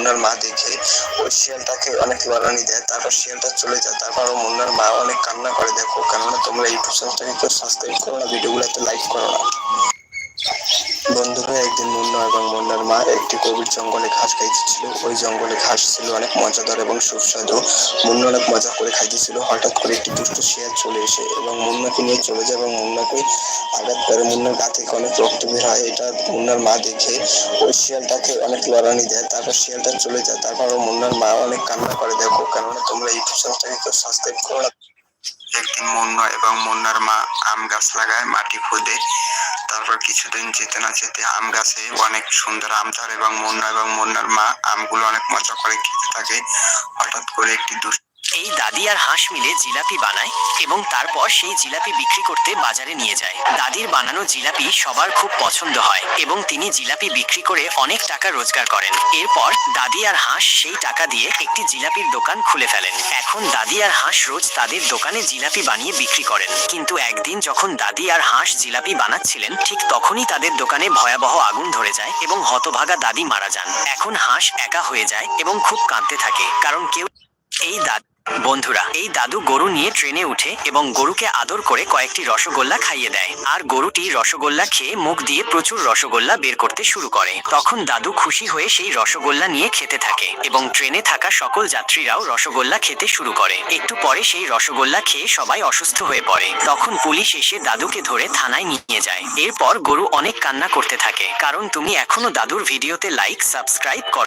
মুন্নার মা দেখে ওই শিয়ালটাকে অনেক লড়ানি দেয়, তারপর শিয়ালটা চলে যায়, তারপর মুন্নার মা অনেক কান্না করে, দেখো কেননা তোমরা ইউটিউব চ্যানেলটাকে কেউ সাবস্ক্রাইব করো না ভিডিওগুলোতে লাইক করো না। বন্ধুরা, একদিন মুন্না এবং মুন্নার মা একটি গভীর জঙ্গলে ঘাস খাইতেছিল। ওই জঙ্গলে ঘাস ছিল, অনেক মজাদার এবং সুস্বাদু। মুন্না অনেক মজা করে খাইতেছিল। হঠাৎ করে একটি দুষ্ট শিয়াল চলে এসে এবং মুন্নাকে নিয়ে চলে যায় এবং মুন্নাকে আঘাত করে। মুন্নার গা থেকে অনেক রক্ত বের হয়। এটা মুন্নার মা দেখে ওই শিয়ালটাকে অনেক লড়ানি দেয়। তারপর শিয়ালটা চলে যায়। তারপর মুন্নার মা অনেক কান্না করে। দেখো, কেননা তোমরা ইউটিউব চ্যানেলটাকে কেউ সাবস্ক্রাইব করো না। একদিন মুন্না এবং মুন্নার মা আম গাছ লাগায় মাটি খুঁদে। তারপর কিছুদিন যেতে না যেতে আম গাছে অনেক সুন্দর আম ধরে এবং মুন্না এবং মুন্নার মা আমগুলো অনেক মজা করে খেতে থাকে। হঠাৎ করে একটি দুষ্ট এই দাদি আর হাঁস মিলে জিলাপি বানায় এবং তারপর সেই জিলাপি বিক্রি করতে বাজারে নিয়ে যায়। দাদির বানানো জিলাপি সবার খুব পছন্দ হয় এবং তিনি জিলাপি বিক্রি করে অনেক টাকা রোজগার করেন। এরপর দাদি আর হাঁস সেই টাকা দিয়ে একটি জিলাপির দোকান খুলে ফেলেন। এখন দাদি আর হাঁস রোজ তাদের দোকানে জিলাপি বানিয়ে বিক্রি করেন। কিন্তু একদিন যখন দাদি আর হাঁস জিলাপি বানাচ্ছিলেন, ঠিক তখনই তাদের দোকানে ভয়াবহ আগুন ধরে যায় এবং হতভাগা দাদি মারা যান। এখন হাঁস একা হয়ে যায় এবং খুব কাঁদতে থাকে, কারণ কেউ এই দাদ বন্ধুরা, এই দাদু গরু নিয়ে ট্রেনে উঠে এবং গরুকে আদর করে কয়েকটি রসগোল্লা খাইয়ে দেয়। আর গরুটি রসগোল্লা খেয়ে মুখ দিয়ে প্রচুর রসগোল্লা বের করতে শুরু করে। তখন দাদু খুশি হয়ে সেই রসগোল্লা নিয়ে খেতে থাকে এবং ট্রেনে থাকা সকল যাত্রীরাও রসগোল্লা খেতে শুরু করে। একটু পরে সেই রসগোল্লা খেয়ে সবাই অসুস্থ হয়ে পড়ে। তখন পুলিশ এসে দাদুকে ধরে থানায় নিয়ে যায়। এরপর গরু অনেক কান্না করতে থাকে। কারণ তুমি এখনও দাদুর ভিডিওতে লাইক সাবস্ক্রাইব কর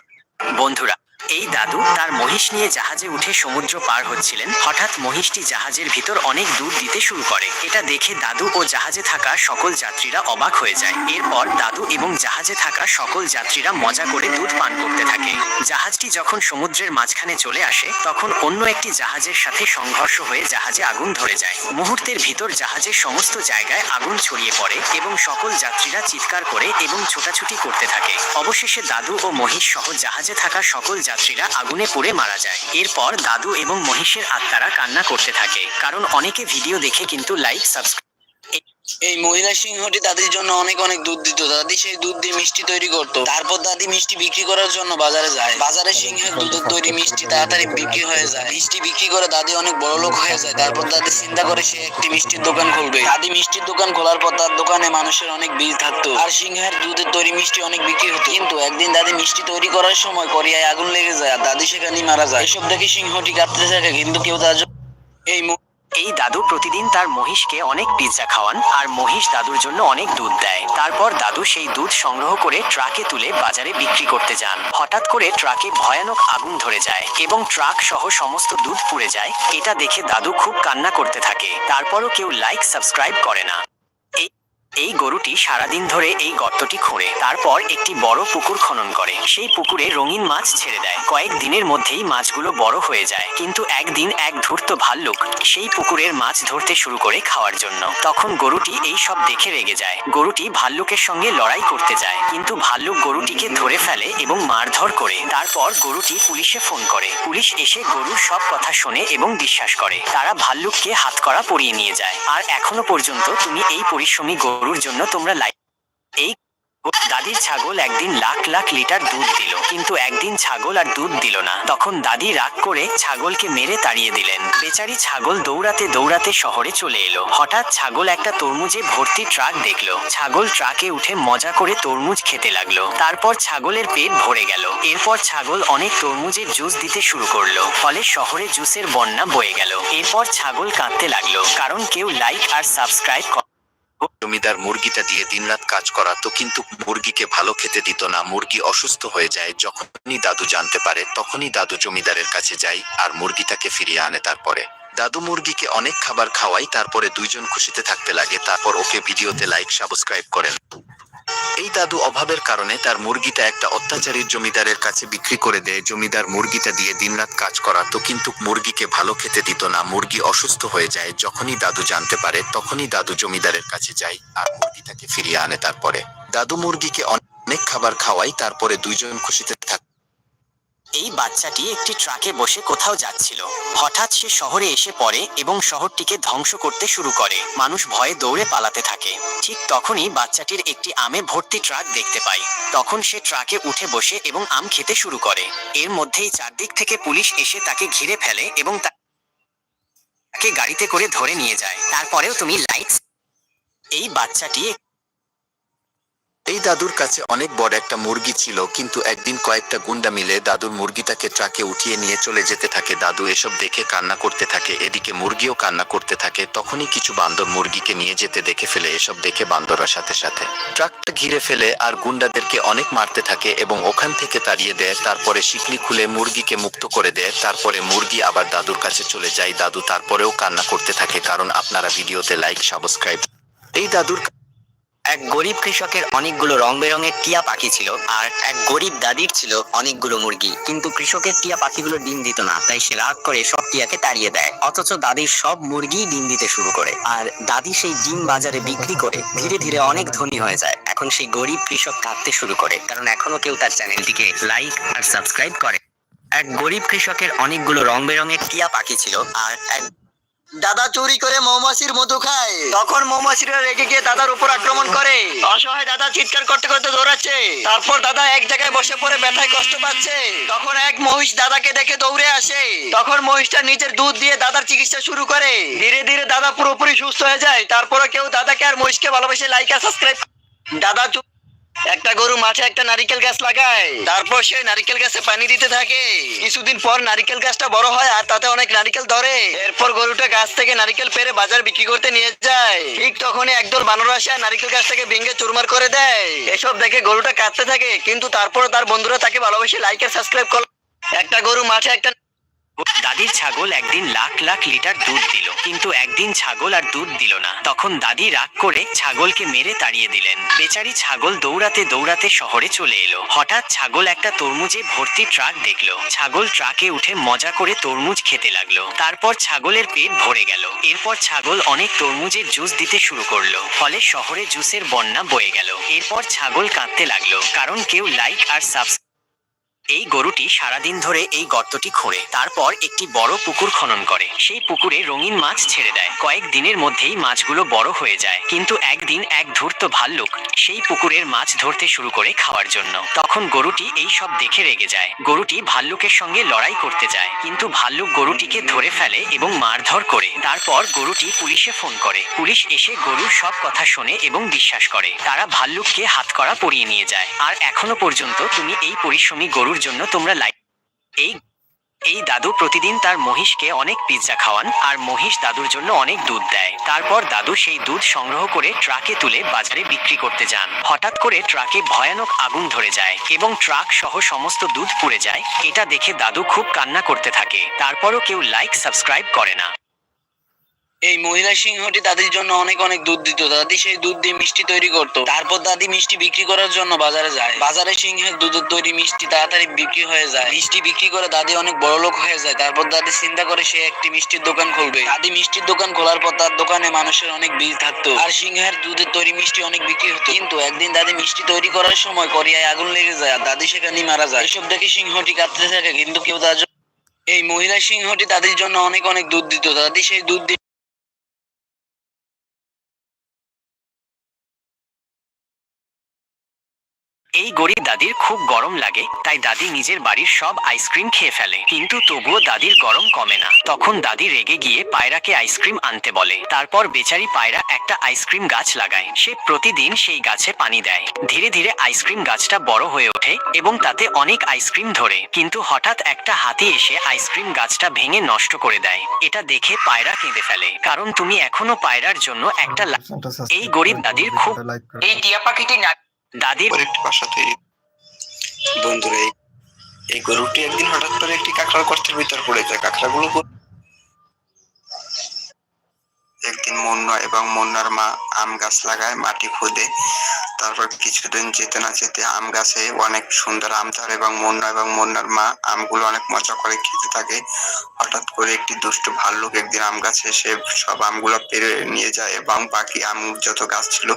বন্ধুরা এই দাদু তার মহিষ নিয়ে জাহাজে উঠে সমুদ্র পার হচ্ছিলেন। হঠাৎ মহিষটি জাহাজের ভিতর অনেক দূর দিতে শুরু করে। এটা দেখে দাদু ও জাহাজে থাকা সকল যাত্রীরা অবাক হয়ে যায়। এরপর দাদু এবং জাহাজে থাকা সকল যাত্রীরা মজা করে দুধ পান করতে থাকে। জাহাজটি যখন সমুদ্রের মাঝখানে চলে আসে, তখন অন্য একটি জাহাজের সাথে সংঘর্ষ হয়ে জাহাজে আগুন ধরে যায়। মুহূর্তের ভিতর জাহাজের সমস্ত জায়গায় আগুন ছড়িয়ে পড়ে এবং সকল যাত্রীরা চিৎকার করে এবং ছোটাছুটি করতে থাকে। অবশেষে দাদু ও মহিষ সহ জাহাজে থাকা সকল যাত্রীরা আগুনে পুড়ে মারা যায়। এরপর দাদু এবং মহিষের আত্মারা কান্না করতে থাকে। কারণ অনেকে ভিডিও দেখে কিন্তু লাইক সাবস্ক্রাইব এই মহিলা সিংহটি দাদির জন্য অনেক অনেক দুধ দিত। দাদি সেই দুধ দিয়ে মিষ্টি তৈরি করতো। তারপর দাদি মিষ্টি বিক্রি করার জন্য বাজারে যায়। বাজারে সিংহের দুধের তৈরি মিষ্টি তাড়াতাড়ি বিক্রি হয়ে যায়। মিষ্টি বিক্রি করে দাদি অনেক বড় লোক হয়ে যায়। তারপর দাদি চিন্তা করে সে একটি মিষ্টির দোকান খুলবে। দাদি মিষ্টির দোকান খোলার পর তার দোকানে মানুষের অনেক ভিড় থাকতো। আর সিংহের দুধের তৈরি মিষ্টি অনেক বিক্রি হতো। কিন্তু একদিন দাদি মিষ্টি তৈরি করার সময় করিয়ায় আগুন লেগে যায় আর দাদি সেখানেই মারা যায়। এসব দেখে সিংহটি কাঁদতে থাকে, কিন্তু কেউ তার এই এই দাদু প্রতিদিন তার মহিষকে অনেক পিৎজা খাওয়ান আর মহিষ দাদুর জন্য অনেক দুধ দেয়। তারপর দাদু সেই দুধ সংগ্রহ করে ট্রাকে তুলে বাজারে বিক্রি করতে যান। হঠাৎ করে ট্রাকে ভয়ানক আগুন ধরে যায় এবং ট্রাক সহ সমস্ত দুধ পুড়ে যায়। এটা দেখে দাদু খুব কান্না করতে থাকে। তারপরও কেউ লাইক সাবস্ক্রাইব করে না। এই গরুটি সারাদিন ধরে এই গর্তটি খোঁড়ে। তারপর একটি বড় পুকুর খনন করে। সেই পুকুরে রঙিন মাছ ছেড়ে দেয়। কয়েক দিনের মধ্যেই মাছগুলো বড় হয়ে যায়। কিন্তু একদিন এক ধূর্ত ভাল্লুক সেই পুকুরের মাছ ধরতে শুরু করে খাওয়ার জন্য। তখন গরুটি এই সব দেখে রেগে যায়। গরুটি ভাল্লুকের সঙ্গে লড়াই করতে যায়। কিন্তু ভাল্লুক গরুটিকে ধরে ফেলে এবং মারধর করে। তারপর গরুটি পুলিশে ফোন করে। পুলিশ এসে গরুর সব কথা শোনে এবং বিশ্বাস করে। তারা ভাল্লুককে হাতকড়া পরিয়ে নিয়ে যায়। আর এখনও পর্যন্ত তুমি এই পরিশ্রমী গরুর জন্য তোমরা লাইক এই দাদির ছাগল একদিন লাখ লাখ লিটার দুধ দিল, কিন্তু একদিন ছাগল আর দুধ দিল না। তখন দাদি রাগ করে ছাগলকে মেরে তাড়িয়ে দিলেন। বেচারি ছাগল দৌড়াতে দৌড়াতে শহরে চলে এলো। হঠাৎ ছাগল একটা তরমুজে ভর্তি ট্রাক দেখল। ছাগল ট্রাকে উঠে মজা করে তরমুজ খেতে লাগল। তারপর ছাগলের পেট ভরে গেল। এরপর ছাগল অনেক তরমুজের জুস দিতে শুরু করল। ফলে শহরে জুসের বন্যা বয়ে গেল। এরপর ছাগল কাঁদতে লাগল। কারণ কেউ লাইক আর সাবস্ক্রাইব জমিদার মুরগিটা দিয়ে দিনরাত কাজ করাতো, কিন্তু মুরগিকে ভালো খেতে দিত না। মুরগি অসুস্থ হয়ে যায়, যখনই দাদু জানতে পারে, তখনই দাদু জমিদারের কাছে যায় আর মুরগিটাকে ফিরিয়ে আনে তারপরে। দাদু মুরগিকে অনেক খাবার খাওয়াই তারপরে দুইজন খুশিতে থাকতে লাগে। তারপর ওকে ভিডিওতে লাইক সাবস্ক্রাইব করেন। এই দাদু অভাবের কারণে তার মুরগিটা একটা অত্যাচারীর জমিদারের কাছে বিক্রি করে দেয়। জমিদার মুরগিটা দিয়ে দিনরাত কাজ করাতো, কিন্তু মুরগিকে ভালো খেতে দিত না। মুরগি অসুস্থ হয়ে যায়। যখনই দাদু জানতে পারে, তখনই দাদু জমিদারের কাছে যায় আর মুরগিটাকে ফিরিয়ে আনে তারপরে। দাদু মুরগিকে অনেক খাবার খাওয়াই তারপরে দুইজন খুশিতে থাক এই বাচ্চাটি একটি ট্রাকে বসে কোথাও যাচ্ছিল। হঠাৎ সে শহরে এসে পড়ে এবং শহরটিকে ধ্বংস করতে শুরু করে। মানুষ ভয়ে দৌড়ে পালাতে থাকে। ঠিক তখনই বাচ্চাটির একটি আমে ভর্তি ট্রাক দেখতে পায় তখন সে ট্রাকে উঠে বসে এবং আম খেতে শুরু করে। এর মধ্যেই চারদিক থেকে পুলিশ এসে তাকে ঘিরে ফেলে এবং তাকে গাড়িতে করে ধরে নিয়ে যায়। তারপরেও তুমি লাইটস এই বাচ্চাটি এই দাদুর কাছে অনেক বড় একটা মুরগি ছিল, কিন্তু একদিন কয়েকটা গুন্ডা মিলে দাদুর মুরগিটাকে ট্রাকে উঠিয়ে নিয়ে চলে যেতে থাকে। দাদু এসব দেখে কান্না করতে থাকে, এদিকে মুরগিও কান্না করতে থাকে। তখনই কিছু বান্দর মুরগিকে নিয়ে যেতে দেখে ফেলে, এসব দেখে বান্দররা সাথে সাথে। ট্রাকটা ঘিরে ফেলে আর গুন্ডাদেরকে অনেক মারতে থাকে এবং ওখান থেকে তাড়িয়ে দেয়, তারপরে শিকলি খুলে মুরগিকে মুক্ত করে দেয়, তারপরে মুরগি আবার দাদুর কাছে চলে যায়। দাদু তারপরেও কান্না করতে থাকে, কারণ আপনারা ভিডিওতে লাইক সাবস্ক্রাইব এই দাদুর এক গরিব কৃষকের অনেকগুলো রং বেরঙের টিয়া পাখি ছিল আর এক গরিব দাদির ছিল অনেকগুলো মুরগি। কিন্তু কৃষকের টিয়া পাখিগুলো ডিম দিত না, তাই সে রাগ করে সব টিয়াকে তাড়িয়ে দেয়। অথচ দাদির সব মুরগি ডিম দিতে শুরু করে আর দাদি সেই ডিম বাজারে বিক্রি করে ধীরে ধীরে অনেক ধনী হয়ে যায়। এখন সেই গরিব কৃষক কাঁদতে শুরু করে, কারণ এখনও কেউ তার চ্যানেলটিকে লাইক আর সাবস্ক্রাইব করে। এক গরিব কৃষকের অনেকগুলো রং বেরঙের টিয়া পাখি ছিল আর এক দাদা চুরি করে মৌমাছির মধু খায়। তখন মৌমাছিরা রেগে গিয়ে দাদার উপর আক্রমণ করে। অসহায় দাদা চিৎকার করতে করতে দৌড়াচ্ছে। তারপর দাদা এক জায়গায় বসে পড়ে ব্যথায় কষ্ট পাচ্ছে। তখন এক মহিষ দাদাকে দেখে দৌড়ে আসে। তখন মহিষটা নিজের দুধ দিয়ে দাদার চিকিৎসা শুরু করে। ধীরে ধীরে দাদা পুরোপুরি সুস্থ হয়ে যায়। তারপরে কেউ দাদাকে আর মহিষকে ভালোবেসে লাইক আর সাবস্ক্রাইব দাদা চুপ একটা গরু মাঠে একটা নারিকেল গাছ লাগায়। তারপর সে নারিকেল গাছে পানি দিতে থাকে। কিছুদিন পর নারিকেল গাছটা বড় হয় আর তাতে অনেক নারিকেল ধরে। এরপর গরুটা গাছ থেকে নারিকেল পেরে বাজার বিক্রি করতে নিয়ে যায়। ঠিক তখনই একদল বানর আসে নারিকেল গাছটাকে ভেঙে চুরমার করে দেয়। এসব দেখে গরুটা কাঁদতে থাকে, কিন্তু তারপর তার বন্ধুরা তাকে ভালোবেসে লাইক আর সাবস্ক্রাইব করল। একটা গরু মাঠে একটা দাদির ছাগল একদিন লাখ লাখ লিটার দুধ দিল, কিন্তু একদিন ছাগল আর দুধ দিল না। তখন দাদি রাগ করে ছাগলকে মেরে তাড়িয়ে দিলেন। বেচারি ছাগল দৌড়াতে দৌড়াতে শহরে চলে এলো। হঠাৎ ছাগল একটা তরমুজে ভর্তি ট্রাক দেখল। ছাগল ট্রাকে উঠে মজা করে তরমুজ খেতে লাগল। তারপর ছাগলের পেট ভরে গেল। এরপর ছাগল অনেক তরমুজের জুস দিতে শুরু করল। ফলে শহরে জুসের বন্যা বয়ে গেল। এরপর ছাগল কাঁদতে লাগল, কারণ কেউ লাইক আর সাবস্ক্রাইব এই গরুটি সারাদিন ধরে এই গর্তটি খোঁড়ে। তারপর একটি বড় পুকুর খনন করে। সেই পুকুরে রঙিন মাছ ছেড়ে দেয়। কয়েক দিনের মধ্যেই মাছগুলো বড় হয়ে যায়। কিন্তু একদিন এক ধূর্ত ভাল্লুক সেই পুকুরের মাছ ধরতে শুরু করে খাওয়ার জন্য। তখন গরুটি এই সব দেখে রেগে যায়। গরুটি ভাল্লুকের সঙ্গে লড়াই করতে যায়। কিন্তু ভাল্লুক গরুটিকে ধরে ফেলে এবং মারধর করে। তারপর গরুটি পুলিশে ফোন করে। পুলিশ এসে গরুর সব কথা শোনে এবং বিশ্বাস করে। তারা ভাল্লুককে হাতকড়া পরিয়ে নিয়ে যায়। আর এখনও পর্যন্ত তুমি এই পরিশ্রমী গরুর জন্য তোমরা লাইক এই এই দাদু প্রতিদিন তার মহিষকে অনেক পিৎজা খাওয়ান, আর মহিষ দাদুর জন্য অনেক দুধ দেয়। তারপর দাদু সেই দুধ সংগ্রহ করে ট্রাকে তুলে বাজারে বিক্রি করতে যান। হঠাৎ করে ট্রাকে ভয়ানক আগুন ধরে যায় এবং ট্রাক সহ সমস্ত দুধ পুড়ে যায়। এটা দেখে দাদু খুব কান্না করতে থাকে। তারপরও কেউ লাইক সাবস্ক্রাইব করে না। এই মহিলা সিংহটি দাদির জন্য অনেক অনেক দুধ দিত। দাদি সেই দুধ দিয়ে মিষ্টি তৈরি করতো। তারপর দাদি মিষ্টি বিক্রি করার জন্য বাজারে যায়। বাজারে সিংহের দুধের তৈরি মিষ্টি তাড়াতাড়ি বিক্রি হয়ে যায়। মিষ্টি বিক্রি করে দাদি অনেক বড় লোক হয়ে যায়। তারপর দাদি চিন্তা করে সে একটি মিষ্টির দোকান খুলবে। দাদি মিষ্টির দোকান খোলার পর তার দোকানে মানুষের অনেক ভিড় থাকতো। আর সিংহের দুধের তৈরি মিষ্টি অনেক বিক্রি হতো। কিন্তু একদিন দাদি মিষ্টি তৈরি করার সময় করিয়ায় আগুন লেগে যায় আর দাদি সেখানেই মারা যায়। এসব দেখে সিংহটি কাঁদতে থাকে, কিন্তু কেউ তার এই মহিলা সিংহটি দাদির জন্য অনেক অনেক দুধ দিত। দাদি সেই দুধ এই গরিব দাদির খুব গরম লাগে তাই দাদি নিজের বাড়ির সব আইসক্রিম খেয়ে ফেলে। কিন্তু তবুও দাদির গরম কমে না। তখন দাদি রেগে গিয়ে পায়রাকে আইসক্রিম আনতে বলে। তারপর বেচারি পায়রা একটা আইসক্রিম গাছ লাগায়। সে প্রতিদিন সেই গাছে পানি দেয়। ধীরে ধীরে আইসক্রিম গাছটা বড় হয়ে ওঠে এবং তাতে অনেক আইসক্রিম ধরে। কিন্তু হঠাৎ একটা হাতি এসে আইসক্রিম গাছটা ভেঙে নষ্ট করে দেয়। এটা দেখে পায়রা কেঁদে ফেলে। কারণ তুমি এখনও পায়রার জন্য একটা এই গরিব দাদির খুব এই টিয়া পাখিটি না দাদির একটি বাসা তৈরি বন্ধুরা, এই গরুটি একদিন হঠাৎ করে একটি কাঁকড়ার গর্তের ভিতর পড়ে যায়। কাঁকড়াগুলো একদিন মুন্না এবং মুন্নার মা আম গাছ লাগায়, মাটি খুদে। তারপর কিছুদিন যেতে না যেতে আম গাছে অনেক সুন্দর আম ধরে এবং মুন্না এবং মুন্নার মা আমগুলো অনেক মজা করে খেতে থাকে। হঠাৎ করে একটি দুষ্ট ভাল্লুক একদিন আম গাছে এসে সব আমগুলো পেরে নিয়ে যায় এবং বাকি আম যত গাছ ছিল,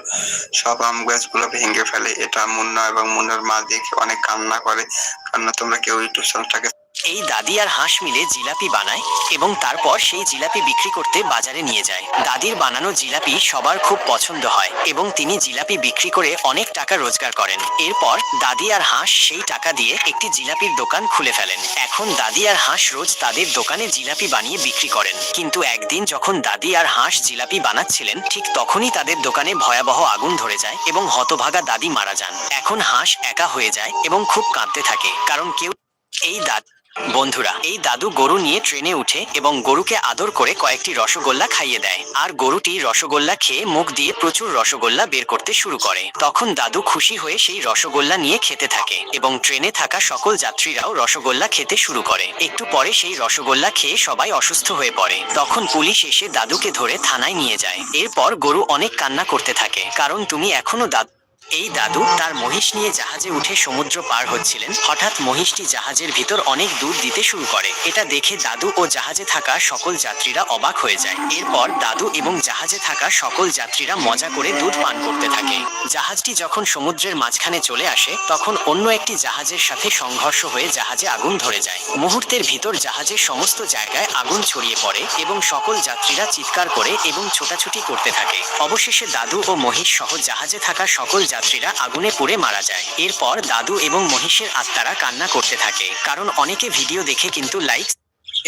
সব আম গাছগুলো ভেঙে ফেলে। এটা মুন্না এবং মুন্নার মা দেখে অনেক কান্না করে। কান্না তোমরা কেউ ইউটিউব চ্যানেলটাকে এই দাদি আর হাঁস মিলে জিলাপি বানায় এবং তারপর সেই জিলাপি বিক্রি করতে বাজারে নিয়ে যায়। দাদির বানানো জিলাপি সবার খুব পছন্দ হয় এবং তিনি জিলাপি বিক্রি করে অনেক টাকা রোজগার করেন। এরপর দাদি আর হাঁস সেই টাকা দিয়ে একটি জিলাপির দোকান খুলে ফেলেন। এখন দাদি আর হাঁস রোজ তাদের দোকানে জিলাপি বানিয়ে বিক্রি করেন। কিন্তু একদিন যখন দাদি আর হাঁস জিলাপি বানাচ্ছিলেন, ঠিক তখনই তাদের দোকানে ভয়াবহ আগুন ধরে যায় এবং হতভাগা দাদি মারা যান। এখন হাঁস একা হয়ে যায় এবং খুব কাঁদতে থাকে, কারণ কেউ এই দাদি বন্ধুরা, এই দাদু গরু নিয়ে ট্রেনে উঠে এবং গরুকে আদর করে কয়েকটি রসগোল্লা খাইয়ে দেয়। আর গরুটি রসগোল্লা খেয়ে মুখ দিয়ে প্রচুর রসগোল্লা বের করতে শুরু করে। তখন দাদু খুশি হয়ে সেই রসগোল্লা নিয়ে খেতে থাকে এবং ট্রেনে থাকা সকল যাত্রীরাও রসগোল্লা খেতে শুরু করে। একটু পরে সেই রসগোল্লা খেয়ে সবাই অসুস্থ হয়ে পড়ে। তখন পুলিশ এসে দাদুকে ধরে থানায় নিয়ে যায়। এরপর গরু অনেক কান্না করতে থাকে। কারণ তুমি এখনও দাদু এই দাদু তার মহিষ নিয়ে জাহাজে উঠে সমুদ্র পার হচ্ছিলেন। হঠাৎ মহিষটি জাহাজের ভিতর অনেক দুধ দিতে শুরু করে। এটা দেখে দাদু ও জাহাজে থাকা সকল যাত্রীরা অবাক হয়ে যায়। এরপর দাদু এবং জাহাজে থাকা সকল যাত্রীরা মজা করে দুধ পান করতে থাকে। জাহাজটি যখন সমুদ্রের মাঝখানে চলে আসে, তখন অন্য একটি জাহাজের সাথে সংঘর্ষ হয়ে জাহাজে আগুন ধরে যায়। মুহূর্তের ভিতর জাহাজের সমস্ত জায়গায় আগুন ছড়িয়ে পড়ে এবং সকল যাত্রীরা চিৎকার করে এবং ছোটাছুটি করতে থাকে। অবশেষে দাদু ও মহিষ সহ জাহাজে থাকা সকল যাত্রীরা আগুনে পুড়ে মারা যায়। এরপর দাদু এবং মহিষের আত্মারা কান্না করতে থাকে। কারণ অনেকে ভিডিও দেখে কিন্তু লাইক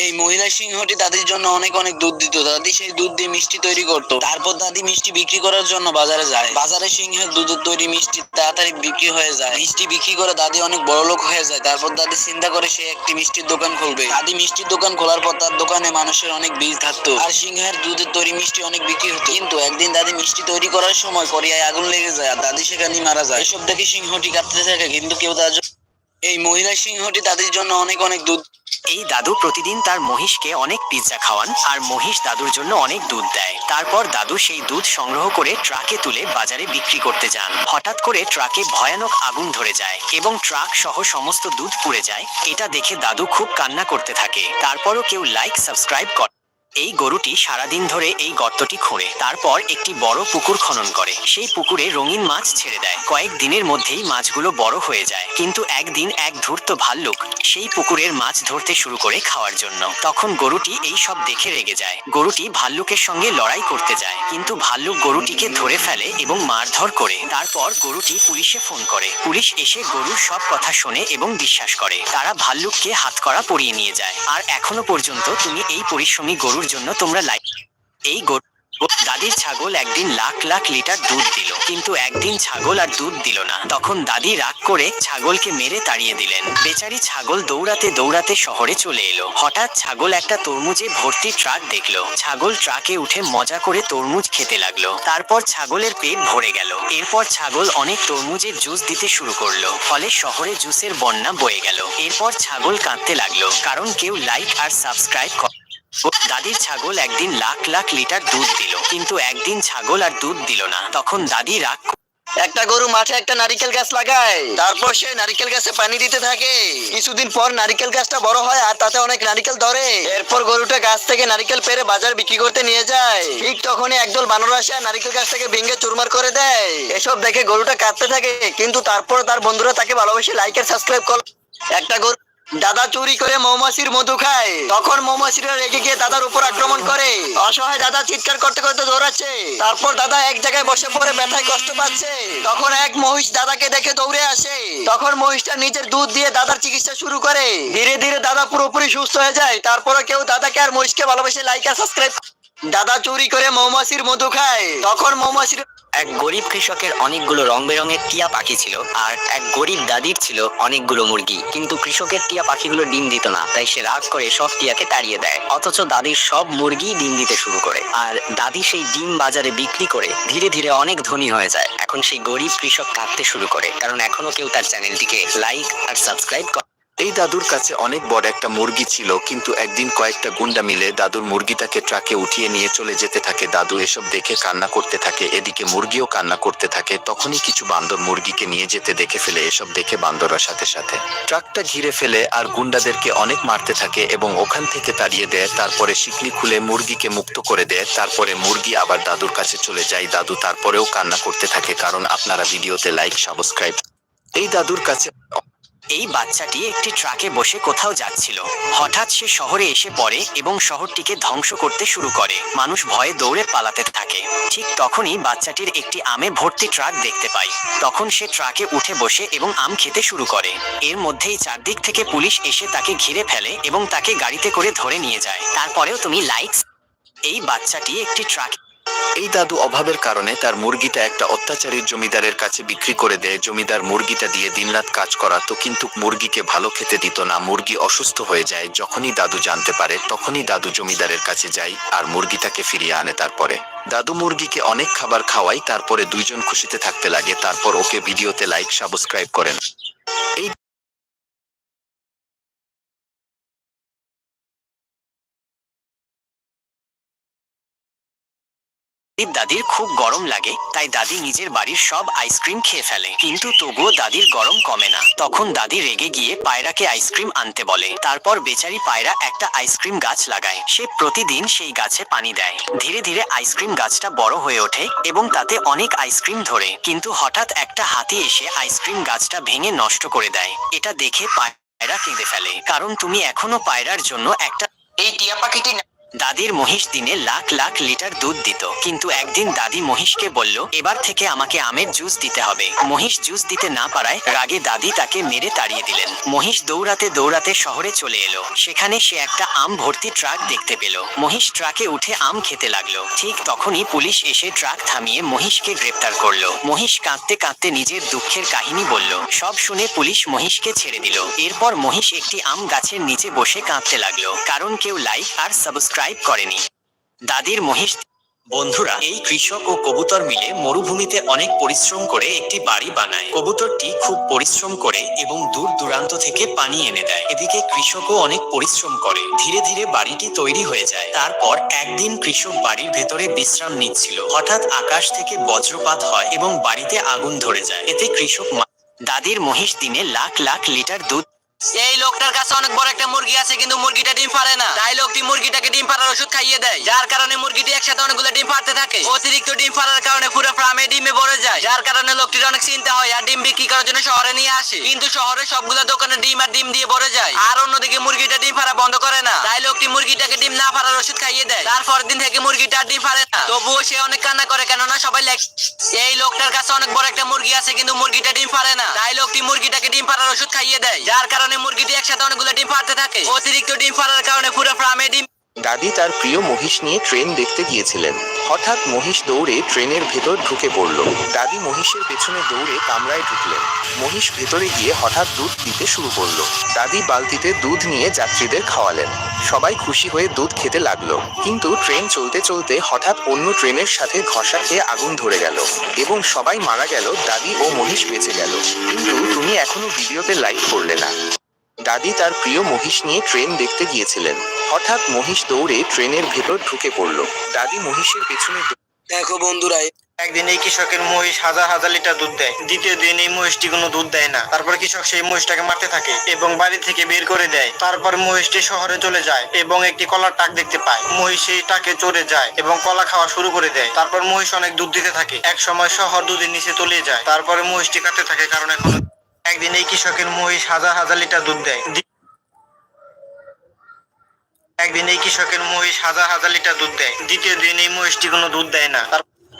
এই মহিলা সিংহটি দাদির জন্য অনেক অনেক দুধ দিত। দাদি সেই দুধ দিয়ে মিষ্টি তৈরি করতো। তারপর দাদি মিষ্টি বিক্রি করার জন্য বাজারে যায়। বাজারে সিংহের দুধের তৈরি মিষ্টি তাড়াতাড়ি বিক্রি হয়ে যায়। মিষ্টি বিক্রি করে দাদি অনেক বড় লোক হয়ে যায়। তারপর দাদি চিন্তা করে সে একটি মিষ্টির দোকান খুলবে। দাদি মিষ্টির দোকান খোলার পর তার দোকানে মানুষের অনেক বীজ থাকতো। আর সিংহের দুধের তৈরি মিষ্টি অনেক বিক্রি হতো। কিন্তু একদিন দাদি মিষ্টি তৈরি করার সময় করিয়ায় আগুন লেগে যায় আর দাদি সেখানেই মারা যায়। এসব দেখে সিংহটি কাঁদতে থাকে, কিন্তু কেউ তার এই মহিলা সিংহটি দাদির জন্য অনেক অনেক দুধ এই দাদু প্রতিদিন তার মহিষকে অনেক পিৎজা খাওয়ান আর মহিষ দাদুর জন্য অনেক দুধ দেয়। তারপর দাদু সেই দুধ সংগ্রহ করে ট্রাকে তুলে বাজারে বিক্রি করতে যান। হঠাৎ করে ট্রাকে ভয়ানক আগুন ধরে যায় এবং ট্রাক সহ সমস্ত দুধ পুড়ে যায়। এটা দেখে দাদু খুব কান্না করতে থাকে। তারপরও কেউ লাইক সাবস্ক্রাইব করে এই গরুটি সারাদিন ধরে এই গর্তটি খোঁড়ে। তারপর একটি বড় পুকুর খনন করে। সেই পুকুরে রঙিন মাছ ছেড়ে দেয়। কয়েক দিনের মধ্যেই মাছগুলো বড় হয়ে যায়। কিন্তু একদিন এক ধূর্ত ভাল্লুক সেই পুকুরের মাছ ধরতে শুরু করে খাওয়ার জন্য। তখন গরুটি এই সব দেখে রেগে যায়। গরুটি ভাল্লুকের সঙ্গে লড়াই করতে যায়। কিন্তু ভাল্লুক গরুটিকে ধরে ফেলে এবং মারধর করে। তারপর গরুটি পুলিশে ফোন করে। পুলিশ এসে গরুর সব কথা শোনে এবং বিশ্বাস করে। তারা ভাল্লুককে হাতকড়া পরিয়ে নিয়ে যায়। আর এখনও পর্যন্ত তুমি এই পরিশ্রমী গরুর জন্য তোমরা লাইক এই গরু দাদির ছাগল একদিন লাখ লাখ লিটার দুধ দিল, কিন্তু একদিন ছাগল আর দুধ দিল না। তখন দাদি রাগ করে ছাগলকে মেরে তাড়িয়ে দিলেন। বেচারি ছাগল দৌড়াতে দৌড়াতে শহরে চলে এলো। হঠাৎ ছাগল একটা তরমুজে ভর্তি ট্রাক দেখল। ছাগল ট্রাকে উঠে মজা করে তরমুজ খেতে লাগল। তারপর ছাগলের পেট ভরে গেল। এরপর ছাগল অনেক তরমুজের জুস দিতে শুরু করল। ফলে শহরে জুসের বন্যা বয়ে গেল। এরপর ছাগল কাঁদতে লাগল, কারণ কেউ লাইক আর সাবস্ক্রাইব দাদির ছাগল একদিন লাখ লাখ লিটার দুধ দিল, কিন্তু একদিন ছাগল আর দুধ দিল না। তখন দাদি রাগ একটা গরু মাঠে একটা নারিকেল গাছ লাগায়, তারপর সে নারিকেল গাছে পানি দিতে থাকে। কিছুদিন পর নারিকেল গাছটা বড় হয় আর তাতে অনেক নারিকেল ধরে। এরপর গরুটা গাছ থেকে নারিকেল পেরে বাজার বিক্রি করতে নিয়ে যায়। ঠিক তখনই একদল বানর আসে আর নারিকেল গাছটাকে ভেঙে চুরমার করে দেয়। এসব দেখে গরুটা কাঁদতে থাকে, কিন্তু তারপর তার বন্ধুরা তাকে ভালোবেসে লাইক আর সাবস্ক্রাইব করে একটা গরু দাদা চুরি করে মৌমাছির মধু খায়। তখন মৌমাছিরা রেগে গিয়ে দাদার উপর আক্রমণ করে। অসহায় দাদা চিৎকার করতে করতে দৌড়াচ্ছে। তারপর দাদা এক জায়গায় বসে পড়ে ব্যথায় কষ্ট পাচ্ছে। তখন এক মহিষ দাদাকে দেখে দৌড়ে আসে। তখন মহিষটা নিজের দুধ দিয়ে দাদার চিকিৎসা শুরু করে। ধীরে ধীরে দাদা পুরোপুরি সুস্থ হয়ে যায়। তারপরে কেউ দাদাকে আর মহিষকে ভালোবেসে লাইক আর সাবস্ক্রাইব দাদা চুরি করে মৌমাছির মধু খায়। তখন মৌমাছির এক গরিব কৃষকের অনেকগুলো রং বেরঙের টিয়া পাখি ছিল, আর এক গরিব দাদির ছিল অনেকগুলো মুরগি। কিন্তু কৃষকের টিয়া পাখিগুলো ডিম দিত না, তাই সে রাগ করে সব টিয়াকে তাড়িয়ে দেয়। অথচ দাদির সব মুরগি ডিম দিতে শুরু করে, আর দাদি সেই ডিম বাজারে বিক্রি করে ধীরে ধীরে অনেক ধনী হয়ে যায়। এখন সেই গরিব কৃষক কাঁদতে শুরু করে, কারণ এখনও কেউ তার চ্যানেলটিকে লাইক আর সাবস্ক্রাইব করে এই দাদুর কাছে অনেক বড় একটা মুরগি ছিল, কিন্তু একদিন কয়েকটা গুন্ডা মিলে দাদুর মুরগিটাকে ট্রাকে উঠিয়ে নিয়ে চলে যেতে থাকে। দাদু এসব দেখে কান্না করতে থাকে, এদিকে মুরগিও কান্না করতে থাকে। তখনই কিছু বান্দর মুরগিকে নিয়ে যেতে দেখে ফেলে, এসব দেখে বান্দররা সাথে সাথে। ট্রাকটা ঘিরে ফেলে আর গুন্ডাদেরকে অনেক মারতে থাকে এবং ওখান থেকে তাড়িয়ে দেয়, তারপরে শিকলি খুলে মুরগিকে মুক্ত করে দেয়, তারপরে মুরগি আবার দাদুর কাছে চলে যায়। দাদু তারপরেও কান্না করতে থাকে, কারণ আপনারা ভিডিওতে লাইক সাবস্ক্রাইব এই দাদুর কাছে এই বাচ্চাটি একটি ট্রাকে বসে কোথাও যাচ্ছিল। হঠাৎ সে শহরে এসে পড়ে এবং শহরটিকে ধ্বংস করতে শুরু করে। মানুষ ভয়ে দৌড়ে পালাতে থাকে। ঠিক তখনই বাচ্চাটির একটি আমে ভর্তি ট্রাক দেখতে পায় তখন সে ট্রাকে উঠে বসে এবং আম খেতে শুরু করে। এর মধ্যেই চারদিক থেকে পুলিশ এসে তাকে ঘিরে ফেলে এবং তাকে গাড়িতে করে ধরে নিয়ে যায়। তারপরেও তুমি লাইকস এই বাচ্চাটি একটি ট্রাক এই দাদু অভাবের কারণে তার মুরগিটা একটা অত্যাচারী জমিদারের কাছে বিক্রি করে দেয়। জমিদার মুরগিটা দিয়ে দিনরাত কাজ করাতো, কিন্তু মুরগিকে ভালো খেতে দিত না। মুরগি অসুস্থ হয়ে যায়। যখনই দাদু জানতে পারে, তখনই দাদু জমিদারের কাছে যায় আর মুরগিটাকে ফিরিয়ে আনে তারপরে। দাদু মুরগিকে অনেক খাবার খাওয়াই তারপরে দুইজন খুশিতে থাকতে লাগে। তারপর ওকে ভিডিওতে লাইক সাবস্ক্রাইব করেন। এই দাদির খুব গরম লাগে, তাই দাদি নিজের বাড়ির সব আইসক্রিম খেয়ে ফেলে। কিন্তু তবুও দাদির গরম কমে না। তখন দাদি রেগে গিয়ে পায়রাকে আইসক্রিম আনতে বলে। তারপর বেচারি পায়রা একটা আইসক্রিম গাছ লাগায়। সে প্রতিদিন সেই গাছে পানি দেয়। ধীরে ধীরে আইসক্রিম গাছটা বড় হয়ে ওঠে এবং তাতে অনেক আইসক্রিম ধরে। কিন্তু হঠাৎ একটা হাতি এসে আইসক্রিম গাছটা ভেঙে নষ্ট করে দেয়। এটা দেখে পায়রা কেঁদে ফেলে। কারণ তুমি এখনও পায়রার জন্য একটা এই টিয়া পাখিটি দাদির মহিষ দিনে লাখ লাখ লিটার দুধ দিত। কিন্তু একদিন দাদি মহিষকে বলল, এবার থেকে আমাকে আমের জুস দিতে হবে। মহিষ জুস দিতে না পারায় রাগে দাদি তাকে মেরে তাড়িয়ে দিলেন। মহিষ দৌড়াতে দৌড়াতে শহরে চলে এলো। সেখানে সে একটা আম ভর্তি ট্রাক দেখতে পেল। মহিষ ট্রাকে উঠে আম খেতে লাগল। ঠিক তখনই পুলিশ এসে ট্রাক থামিয়ে মহিষকে গ্রেপ্তার করল। মহিষ কাঁদতে কাঁদতে নিজের দুঃখের কাহিনী বলল। সব শুনে পুলিশ মহিষকে ছেড়ে দিল। এরপর মহিষ একটি আম গাছের নিচে বসে কাঁদতে লাগল। কারণ কেউ লাইক আর সাবস্ক্রাইব করেনি। দাদির মহিষ বন্ধুরা, এই কৃষক ও কবুতর মিলে মরুভূমিতে অনেক পরিশ্রম করে একটি বাড়ি বানায়। কবুতরটি খুব পরিশ্রম করে এবং দূর দূরান্ত থেকে পানি এনে দেয়। এদিকে কৃষকও অনেক পরিশ্রম করে। ধীরে ধীরে বাড়িটি তৈরি হয়ে যায়। তারপর একদিন কৃষক বাড়ির ভেতরে বিশ্রাম নিচ্ছিল। হঠাৎ আকাশ থেকে বজ্রপাত হয় এবং বাড়িতে আগুন ধরে যায়। এতে কৃষক দাদির মহিষ দিনে লাখ লাখ লিটার দুধ এই লোকটার কাছে অনেক বড় একটা মুরগি আছে, কিন্তু মুরগিটা ডিম পারে না। তাই লোকটি মুরগিটাকে ডিম পাড়ার ওষুধ খাইয়ে দেয়। যার কারণে মুরগিটি একসাথে অনেকগুলো ডিম পারতে থাকে। অতিরিক্ত ডিম পাড়ার কারণে পুরো ফার্মে ডিমে ভরে যায়। যার কারণে লোকটির অনেক চিন্তা হয় আর ডিম বিক্রি করার জন্য শহরে নিয়ে আসে। কিন্তু শহরে সবগুলো দোকানে ডিম আর ডিম দিয়ে ভরে যায়। আর অন্যদিকে মুরগিটা ডিম পাড়া বন্ধ করে না। তাই লোকটি মুরগিটাকে ডিম না পাড়ার ওষুধ খাইয়ে দেয়। তারপর দিন থেকে মুরগিটা ডিম পারে না। তবুও সে অনেক কান্না করে, কেননা সবাই এই লোকটার কাছে অনেক বড় একটা মুরগি আছে, কিন্তু মুরগিটা ডিম পারে না। তাই লোকটি মুরগিটাকে ডিম পাড়ার ওষুধ খাইয়ে দেয়। যার কারণে মুরগিটি একসাথে অনেকগুলো ডিম পাড়তে থাকে। অতিরিক্ত ডিম পাড়ার কারণে পুরো ফার্মে ডিম দাদি তার প্রিয় মহিষ নিয়ে ট্রেন দেখতে গিয়েছিলেন। হঠাৎ মহিষ দৌড়ে ট্রেনের ভেতর ঢুকে পড়ল। দাদি মহিষের পেছনে দৌড়ে কামরায় ঢুকলেন। মহিষ ভেতরে গিয়ে হঠাৎ দুধ দিতে শুরু করল। দাদি বালতিতে দুধ নিয়ে যাত্রীদের খাওয়ালেন। সবাই খুশি হয়ে দুধ খেতে লাগল। কিন্তু ট্রেন চলতে চলতে হঠাৎ অন্য ট্রেনের সাথে ঘষা খেয়ে আগুন ধরে গেল এবং সবাই মারা গেল, দাদি ও মহিষ বেঁচে গেল। কিন্তু তুমি এখনও ভিডিওতে লাইক করলে না। দাদি তার প্রিয় মহিষ নিয়ে ট্রেন দেখতে গিয়েছিলেন। হঠাৎ মহিষ দৌড়ে ট্রেনের ভেতর ঢুকে পড়ল। দাদি মহিষের পেছনে দেখো বন্ধুরা, একদিন এই কৃষকের মহিষ হাজার হাজার লিটার দুধ দেয়। দ্বিতীয় দিন এই মহিষটি কোনো দুধ দেয় না। তারপর কৃষক সেই মহিষটাকে মারতে থাকে এবং বাড়ি থেকে বের করে দেয়। তারপর মহিষটি শহরে চলে যায় এবং একটি কলার টাক দেখতে পায়। মহিষ সেই টাকে চড়ে যায় এবং কলা খাওয়া শুরু করে দেয়। তারপর মহিষ অনেক দুধ দিতে থাকে। এক সময় শহর দুধের নিচে তলিয়ে যায়। তারপরে মহিষটি কাটতে থাকে কারণ এখন একদিন এই কৃষকের মহিষ হাজার হাজার লিটার দুধ দেয়। একদিন এই কৃষকের মহিষ হাজার হাজার লিটার দুধ দেয়। দ্বিতীয় দিন এই মহিষটি কোনো দুধ দেয় না।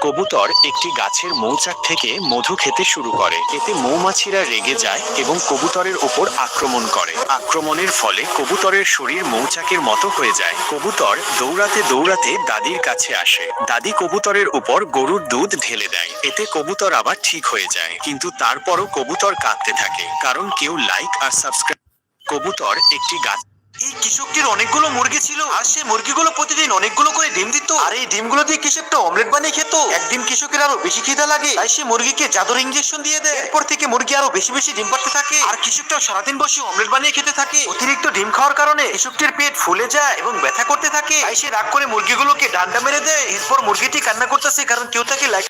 কবুতর একটি গাছের মৌচাক থেকে মধু খেতে শুরু করে। এতে মৌমাছিরা রেগে যায় এবং কবুতরের ওপর আক্রমণ করে। আক্রমণের ফলে কবুতরের শরীর মৌচাকের মতো হয়ে যায়। কবুতর দৌড়াতে দৌড়াতে দাদির কাছে আসে। দাদি কবুতরের উপর গরুর দুধ ঢেলে দেয়। এতে কবুতর আবার ঠিক হয়ে যায়। কিন্তু তারপরও কবুতর কাঁদতে থাকে। কারণ কেউ লাইক আর সাবস্ক্রাইব কবুতর একটি গাছ এই কৃষকটির অনেকগুলো মুরগি ছিল, আর সে মুরগিগুলো প্রতিদিন অনেকগুলো করে ডিম দিত। আর এই ডিমগুলো দিয়ে কৃষকটা অমলেট বানিয়ে খেত। একদিন কৃষকের আরও বেশি খিদা লাগে, তাই সে মুরগিকে জাদুর ইঞ্জেকশন দিয়ে দেয়। এরপর থেকে মুরগি আরও বেশি বেশি ডিম পাড়তে থাকে, আর কৃষকটাও সারাদিন বসে অমলেট বানিয়ে খেতে থাকে। অতিরিক্ত ডিম খাওয়ার কারণে কৃষকটির পেট ফুলে যায় এবং ব্যথা করতে থাকে, তাই সে রাগ করে মুরগিগুলোকে ডান্ডা মেরে দেয়। এরপর মুরগিটি কান্না করতেছে, কারণ কেউ তাকে লাইক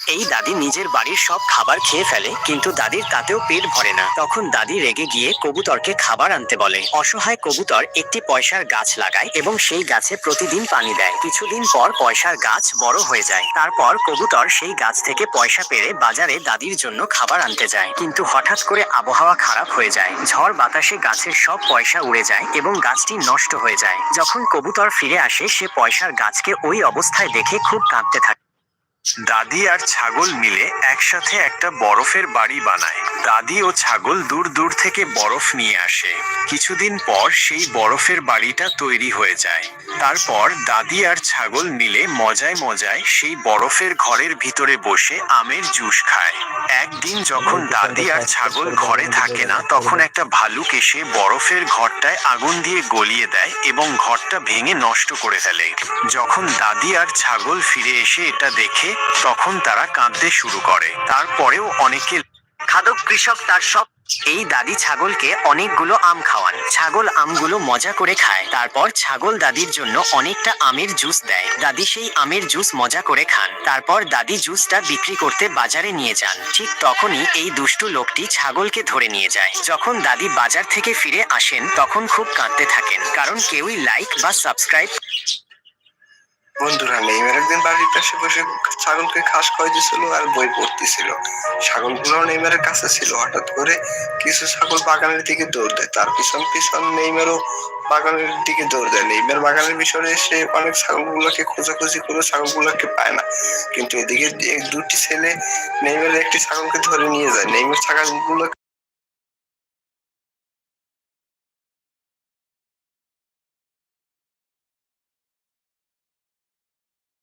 এই দাদি নিজের বাড়ির সব খাবার খেয়ে ফেলে, কিন্তু দাদির তাতেও পেট ভরে না। তখন দাদি রেগে গিয়ে কবুতরকে খাবার আনতে বলে। অসহায় কবুতর একটি পয়সার গাছ লাগায় এবং সেই গাছে প্রতিদিন পানি দেয়। কিছুদিন পর পয়সার গাছ বড় হয়ে যায়। তারপর কবুতর সেই গাছ থেকে পয়সা পেরে বাজারে দাদির জন্য খাবার আনতে যায়। কিন্তু হঠাৎ করে আবহাওয়া খারাপ হয়ে যায়। ঝড় বাতাসে গাছের সব পয়সা উড়ে যায় এবং গাছটি নষ্ট হয়ে যায়। যখন কবুতর ফিরে আসে, সে পয়সার গাছকে ওই অবস্থায় দেখে খুব কাঁদতে থাকে। দাদি আর ছাগল মিলে একসাথে একটা বরফের বাড়ি বানায়। দাদি ও ছাগল দূর দূর থেকে বরফ নিয়ে আসে। কিছুদিন পর সেই বরফের বাড়িটা তৈরি হয়ে যায়। তারপর দাদি আর ছাগল মিলে মজায় মজায় সেই বরফের ঘরের ভিতরে বসে আমের জুস খায়। একদিন যখন দাদি আর ছাগল ঘরে থাকে না, তখন একটা ভালুক এসে বরফের ঘরটায় আগুন দিয়ে গলিয়ে দেয় এবং ঘরটা ভেঙে নষ্ট করে ফেলে। যখন দাদি আর ছাগল ফিরে এসে এটা দেখে তখন তারা কাঁদতে শুরু করে। তারপরেও অনেকে খাদক কৃষক তার সব এই দাদি ছাগলকে অনেকগুলো আম খাওয়ান। ছাগল আমগুলো মজা করে খায়। তারপর ছাগল দাদির জন্য অনেকটা আমের জুস দেয়। দাদি সেই আমের জুস মজা করে খান। তারপর দাদি জুসটা বিক্রি করতে বাজারে নিয়ে যান। ঠিক তখনই এই দুষ্টু লোকটি ছাগলকে ধরে নিয়ে যায়। যখন দাদি বাজার থেকে ফিরে আসেন, তখন খুব কাঁদতে থাকেন। কারণ কেউই লাইক বা সাবস্ক্রাইব বন্ধুরা নেইমার একদিন বাড়ির পাশে বসে ছাগলকে ঘাস খাওয়াইতেছিল আর বই পড়তেছিল। ছাগলগুলো নেইমারের কাছে ছিল। হঠাৎ করে কিছু ছাগল বাগানের দিকে দৌড় দেয়। তার পিছন পিছন নেইমারও বাগানের দিকে দৌড় দেয়। নেইমার বাগানের পিছনে এসে অনেক ছাগলগুলোকে খোঁজাখুঁজি করে ছাগলগুলোকে পায় না। কিন্তু এদিকে দুটি ছেলে নেইমারের একটি ছাগলকে ধরে নিয়ে যায়। নেইমার ছাগলগুলো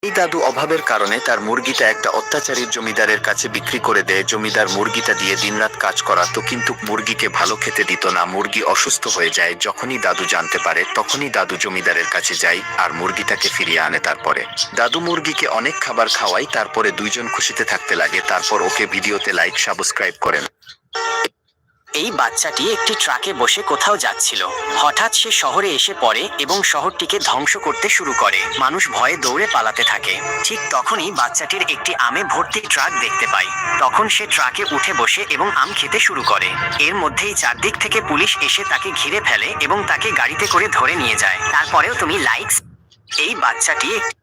এই দাদু অভাবের কারণে তার মুরগিটা একটা অত্যাচারী জমিদারের কাছে বিক্রি করে দেয়। জমিদার মুরগিটা দিয়ে দিনরাত কাজ করাতো, কিন্তু মুরগিকে ভালো খেতে দিত না। মুরগি অসুস্থ হয়ে যায়। যখনই দাদু জানতে পারে, তখনই দাদু জমিদারের কাছে যায় আর মুরগিটাকে ফিরিয়ে আনে তারপরে। দাদু মুরগিকে অনেক খাবার খাওয়াই তারপরে দুইজন খুশিতে থাকতে লাগে। তারপর ওকে ভিডিওতে লাইক সাবস্ক্রাইব করেন। এই বাচ্চাটি একটি ট্রাকে বসে কোথাও যাচ্ছিল। হঠাৎ সে শহরে এসে পড়ে এবং শহরটিকে ধ্বংস করতে শুরু করে। মানুষ ভয়ে দৌড়ে পালাতে থাকে। ঠিক তখনই বাচ্চাটির একটি আমে ভর্তি ট্রাক দেখতে পাই। তখন সে ট্রাকে উঠে বসে এবং আম খেতে শুরু করে। এর মধ্যেই চারদিক থেকে পুলিশ এসে তাকে ঘিরে ফেলে এবং তাকে গাড়িতে করে ধরে নিয়ে যায়। তারপরেও তুমি লাইকস এই বাচ্চাটি একটি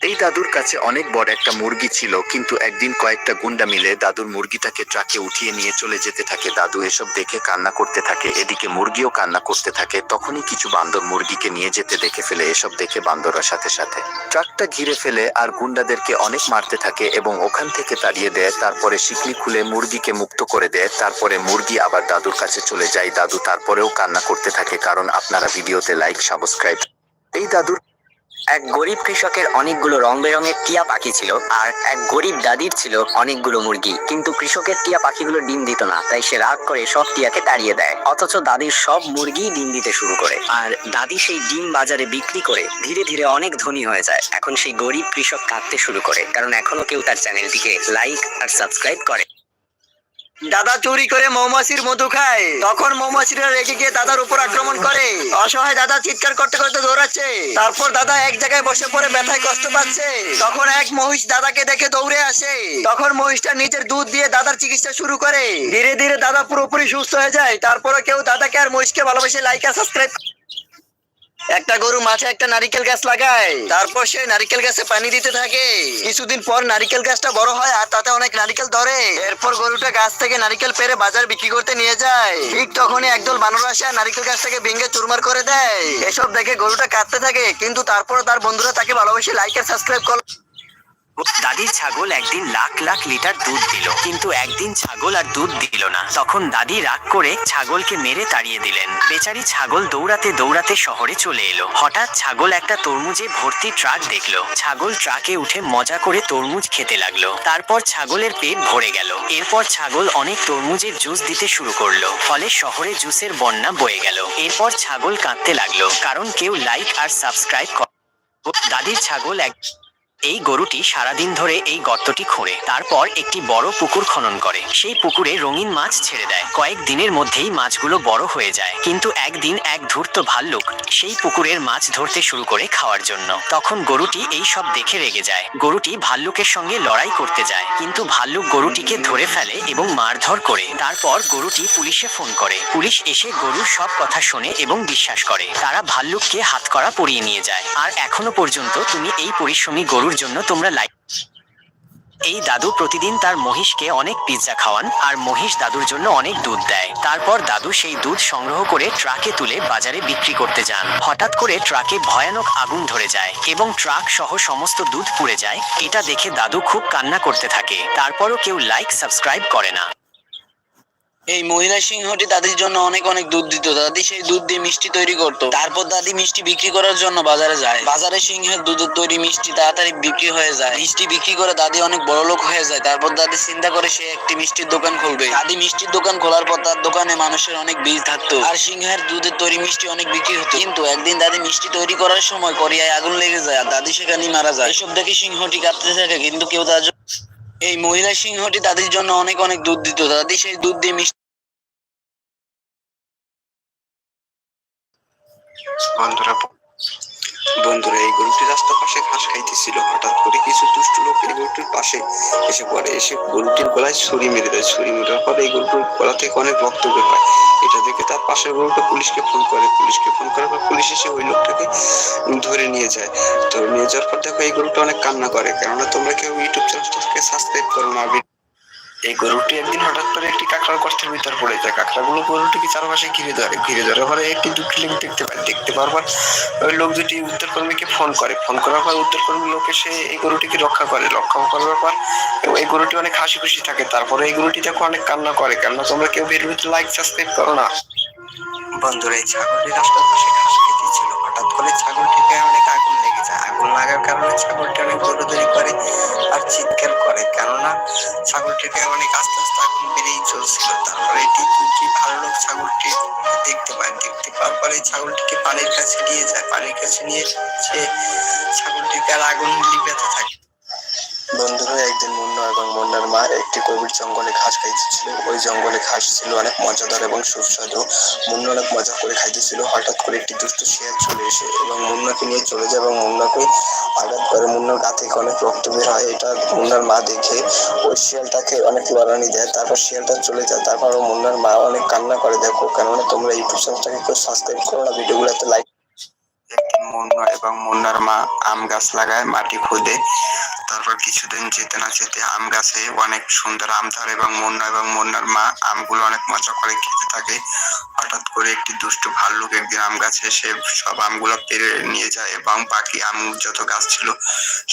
এই দাদুর কাছে অনেক বড় একটা মুরগি ছিল, কিন্তু একদিন কয়েকটা গুন্ডা মিলে দাদুর মুরগিটাকে ট্রাকে উঠিয়ে নিয়ে চলে যেতে থাকে। দাদু এসব দেখে কান্না করতে থাকে, এদিকে মুরগিও কান্না করতে থাকে। তখনই কিছু বান্দর মুরগিকে নিয়ে যেতে দেখে ফেলে, এসব দেখে বান্দররা সাথে সাথে। ট্রাকটা ঘিরে ফেলে আর গুন্ডাদেরকে অনেক মারতে থাকে এবং ওখান থেকে তাড়িয়ে দেয়, তারপরে শিকলি খুলে মুরগিকে মুক্ত করে দেয়, তারপরে মুরগি আবার দাদুর কাছে চলে যায়। দাদু তারপরেও কান্না করতে থাকে, কারণ আপনারা ভিডিওতে লাইক সাবস্ক্রাইব এই দাদুর এক গরিব কৃষকের অনেকগুলো রং বেরঙের টিয়া পাখি ছিল আর এক গরিব দাদির ছিল অনেকগুলো মুরগি। কিন্তু কৃষকের টিয়া পাখিগুলো ডিম দিত না, তাই সে রাগ করে সব টিয়াকে তাড়িয়ে দেয়। অথচ দাদির সব মুরগি ডিম দিতে শুরু করে। আর দাদি সেই ডিম বাজারে বিক্রি করে ধীরে ধীরে অনেক ধনী হয়ে যায়। এখন সেই গরিব কৃষক কাঁদতে শুরু করে, কারণ এখনও কেউ তার চ্যানেলটিকে লাইক আর সাবস্ক্রাইব করে। দাদা চুরি করে মৌমাছির মধু খায়। তখন মৌমাছিরা রেগে গিয়ে দাদার উপর আক্রমণ করে। অসহায় দাদা চিৎকার করতে করতে দৌড়াচ্ছে। তারপর দাদা এক জায়গায় বসে পড়ে ব্যথায় কষ্ট পাচ্ছে। তখন এক মহিষ দাদাকে দেখে দৌড়ে আসে। তখন মহিষটা নিজের দুধ দিয়ে দাদার চিকিৎসা শুরু করে। ধীরে ধীরে দাদা পুরোপুরি সুস্থ হয়ে যায়। তারপরে কেউ দাদাকে আর মহিষকে ভালোবেসে লাইক আর সাবস্ক্রাইব একটা গরু মাঠে একটা নারিকেল গাছ লাগায়। তারপর সে নারিকেল গাছে পানি দিতে থাকে। কিছুদিন পর নারিকেল গাছটা বড় হয় আর তাতে অনেক নারিকেল ধরে। এরপর গরুটা গাছ থেকে নারিকেল পেরে বাজার বিক্রি করতে নিয়ে যায়। ঠিক তখনই একদল বানর আসে নারিকেল গাছটাকে ভেঙে চুরমার করে দেয়। এসব দেখে গরুটা কাঁদতে থাকে, কিন্তু তারপর তার বন্ধুরা তাকে ভালোবেসে লাইক আর সাবস্ক্রাইব করে। দাদির ছাগল একদিন লাখ লাখ লিটার দুধ দিল। কিন্তু একদিন ছাগল আর দুধ দিল না। তখন দাদি রাগ করে ছাগলকে মেরে তাড়িয়ে দিলেন। বেচারি ছাগল দৌড়াতে দৌড়াতে শহরে চলে এলো। হঠাৎ ছাগল একটা তরমুজে ভর্তি ট্রাক দেখল। ছাগল ট্রাকে উঠে মজা করে তরমুজ খেতে লাগল। তারপর ছাগলের পেট ভরে গেল। এরপর ছাগল অনেক তরমুজের জুস দিতে শুরু করল। ফলে শহরে জুসের বন্যা বয়ে গেল। এরপর ছাগল কাঁদতে লাগল। কারণ কেউ লাইক আর সাবস্ক্রাইব দাদির ছাগল এক এই গরুটি সারাদিন ধরে এই গর্তটি খোঁড়ে, তারপর একটি বড় পুকুর খনন করে। সেই পুকুরে রঙিন মাছ ছেড়ে দেয়। কয়েক দিনের মধ্যেই মাছগুলো বড় হয়ে যায়। কিন্তু একদিন এক ধূর্ত ভাল্লুক সেই পুকুরের মাছ ধরতে শুরু করে খাওয়ার জন্য। তখন গরুটি এই সব দেখে রেগে যায়। গরুটি ভাল্লুকের সঙ্গে লড়াই করতে যায়। কিন্তু ভাল্লুক গরুটিকে ধরে ফেলে এবং মারধর করে। তারপর গরুটি পুলিশে ফোন করে। পুলিশ এসে গরুর সব কথা শোনে এবং বিশ্বাস করে। তারা ভাল্লুককে হাতকড়া পরিয়ে নিয়ে যায়। আর এখনও পর্যন্ত তুমি এই পরিশ্রমী গরুর জন্য তোমরা লাইক এই দাদু প্রতিদিন তার মহিষকে অনেক পিৎজা খাওয়ান, আর মহিষ দাদুর জন্য অনেক দুধ দেয়। তারপর দাদু সেই দুধ সংগ্রহ করে ট্রাকে তুলে বাজারে বিক্রি করতে যান। হঠাৎ করে ট্রাকে ভয়ানক আগুন ধরে যায়, এবং ট্রাক সহ সমস্ত দুধ পুড়ে যায়। এটা দেখে দাদু খুব কান্না করতে থাকে। তারপরও কেউ লাইক সাবস্ক্রাইব করে না। এই মহিলা সিংহটি দাদির জন্য অনেক অনেক দুধ দিত। দাদি সেই দুধ দিয়ে মিষ্টি তৈরি করতো। তারপর দাদি মিষ্টি বিক্রি করার জন্য বাজারে যায়। বাজারে সিংহের দুধের তৈরি মিষ্টি তাড়াতাড়ি বিক্রি হয়ে যায়। মিষ্টি বিক্রি করে দাদি অনেক বড় লোক হয়ে যায়। তারপর দাদি চিন্তা করে সে একটি মিষ্টির দোকান খুলবে। দাদি মিষ্টির দোকান খোলার পর তার দোকানে মানুষের অনেক ভিড় থাকতো। আর সিংহের দুধের তৈরি মিষ্টি অনেক বিক্রি হতো। কিন্তু একদিন দাদি মিষ্টি তৈরি করার সময় করিয়ায় আগুন লেগে যায় আর দাদি সেখানেই মারা যায়। এসব দেখে সিংহটি কাঁদতে থাকে, কিন্তু কেউ তার এই মহিলা সিংহটি দাদির জন্য অনেক অনেক দুধ দিত। দাদি সেই দুধ দিয়ে মিষ্টি বন্ধুরা বন্ধুরা, এই গরুটি রাস্তার পাশে ঘাস খাইতেছিল। হঠাৎ করে কিছু দুষ্ট লোক এই গরুটির পাশে এসে পড়ে। এসে গরুটির গলায় ছুরি মেরে দেয়। ছুরি মেরার পরে এই গরুটির গলা থেকে অনেক রক্ত বের হয়। এটা দেখে তার পাশের গরুটা পুলিশকে ফোন করে। পুলিশকে ফোন করার পর পুলিশ এসে ওই লোকটাকে ধরে নিয়ে যায়। ধরে নিয়ে যাওয়ার পর দেখো এই গরুটা অনেক কান্না করে। কেননা তোমরা কেউ ইউটিউব চ্যানেলটাকে সাবস্ক্রাইব করো না। এই গরুটি একদিন হঠাৎ করে একটি কাঁকড়ার কষ্টের ভিতর পড়ে যায়। কাঁকড়াগুলো গরুটিকে চারপাশে ঘিরে ধরে। ঘিরে ধরে পরে একটি দুটি লোক দেখতে পায়। দেখতে পাওয়ার পর ওই লোক দুটি উত্তর কর্মীকে ফোন করে। ফোন করার পর উত্তর কর্মী লোক এসে এই গরুটিকে রক্ষা করে। রক্ষা করার পর এই গরুটি অনেক হাসি খুশি থাকে। তারপরে এই গরুটি দেখো অনেক কান্না করে। কেননা তোমরা কেউ ভিডিওতে লাইক সাবস্ক্রাইব করো না। বন্ধুরা, এই ছাগলটি রাস্তার পাশে ঘাস হঠাৎ করে ছাগলটিকে অনেক আগুন লেগে যায়। আগুন লাগার কারণে ছাগলটি অনেক দৌড়াদৌড়ি করে আর চিৎকার করে। কেননা ছাগলটিকে অনেক আস্তে আস্তে আগুন বেড়েই চলছিল। তারপরে এটি দুটি ভালো লোক ছাগলটি দেখতে পায়, দেখতে পাওয়ার পরে ছাগলটিকে পানির কাছে নিয়ে যায়। পানির কাছে নিয়ে সে ছাগলটিকে আর আগুন লিপাতে থাকে। বন্ধুরা একদিন মুন্না এবং মুন্নার মা একটি গভীর জঙ্গলে ঘাস খাইতেছিল। ওই জঙ্গলে ঘাস ছিল অনেক মজাদার এবং সুস্বাদু। মুন্না অনেক মজা করে খাইতেছিল। হঠাৎ করে একটি দুষ্ট শিয়াল চলে এসে এবং মুন্নাকে নিয়ে চলে যায় এবং মুন্নাকে আঘাত করে। মুন্নার গা থেকে অনেক রক্ত বের হয়। এটা মুন্নার মা দেখে ওই শিয়ালটাকে অনেক লড়ানি দেয়। তারপর শিয়ালটা চলে যায়। তারপর মুন্নার মা অনেক কান্না করে। দেখো কেননা তোমরা ইউটিউব চ্যানেলটাকে কেউ সাবস্ক্রাইব করো না। ভিডিওগুলোতে লাইক মুন্না এবং মুন্নার মা আম গাছ লাগায় মাটি খুদে। তারপর কিছুদিন যেতে না যেতে আম গাছে অনেক সুন্দর আম ধরে এবং মুন্না এবং মুন্নার মা আমগুলো অনেক মজা করে খেতে থাকে। হঠাৎ করে একটি দুষ্ট ভাল্লুক একদিন আম গাছে এসে সব আমগুলো পেরে নিয়ে যায় এবং বাকি আম যত গাছ ছিল,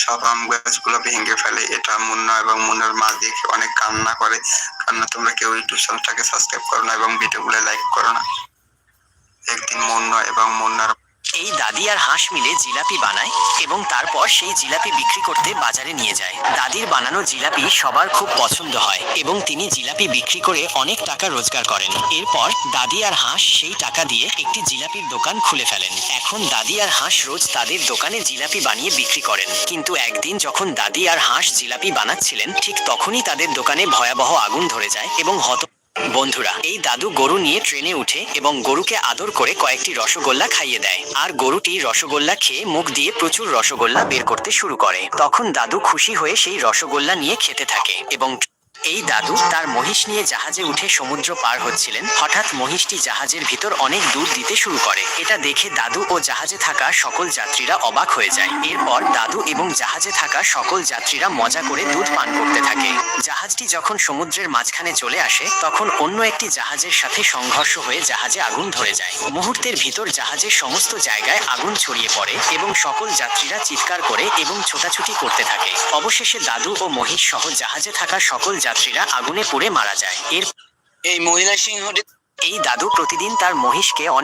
সব আম গাছগুলো ভেঙে ফেলে। এটা মুন্না এবং মুন্নার মা দেখে অনেক কান্না করে। কান্না তোমরা কেউ ইউটিউব চ্যানেলটাকে সাবস্ক্রাইব করো না এবং ভিডিওগুলো লাইক করো না। একদিন মুন্না এবং মুন্নার এই দাদি আর হাঁস মিলে জিলাপি বানায় এবং তারপর সেই জিলাপি বিক্রি করতে বাজারে নিয়ে যায়। দাদির বানানো জিলাপি সবার খুব পছন্দ হয় এবং তিনি জিলাপি বিক্রি করে অনেক টাকা রোজগার করেন। এরপর দাদি আর হাঁস সেই টাকা দিয়ে একটি জিলাপির দোকান খুলে ফেলেন। এখন দাদি আর হাঁস রোজ তাদের দোকানে জিলাপি বানিয়ে বিক্রি করেন। কিন্তু একদিন যখন দাদি আর হাঁস জিলাপি বানাচ্ছিলেন, ঠিক তখনই তাদের দোকানে ভয়াবহ আগুন ধরে যায় এবং হত বন্ধুরা, এই দাদু গরু নিয়ে ট্রেনে উঠে এবং গরুকে আদর করে কয়েকটি রসগোল্লা খাইয়ে দেয়। আর গরুটি রসগোল্লা খেয়ে মুখ দিয়ে প্রচুর রসগোল্লা বের করতে শুরু করে। তখন দাদু খুশি হয়ে সেই রসগোল্লা নিয়ে খেতে থাকে এবং এই দাদু তার মহিষ নিয়ে জাহাজে উঠে সমুদ্র পার হচ্ছিলেন। হঠাৎ মহিষটি জাহাজের ভিতর অনেক দুধ দিতে শুরু করে। এটা দেখে দাদু ও জাহাজে থাকা সকল যাত্রীরা অবাক হয়ে যায়। এরপর দাদু এবং জাহাজে থাকা সকল যাত্রীরা মজা করে দুধ পান করতে থাকে। জাহাজটি যখন সমুদ্রের মাঝখানে চলে আসে, তখন অন্য একটি জাহাজের সাথে সংঘর্ষ হয়ে জাহাজে আগুন ধরে যায়। মুহূর্তের ভিতর জাহাজের সমস্ত জায়গায় আগুন ছড়িয়ে পড়ে এবং সকল যাত্রীরা চিৎকার করে এবং ছোটাছুটি করতে থাকে। অবশেষে দাদু ও মহিষ সহ জাহাজে থাকা সকল যাত্রীরা আগুনে পুড়ে মারা যায়। এর এই মহিলা সিংহটি এই দাদু প্রতিদিন তার মহিষকে অনেক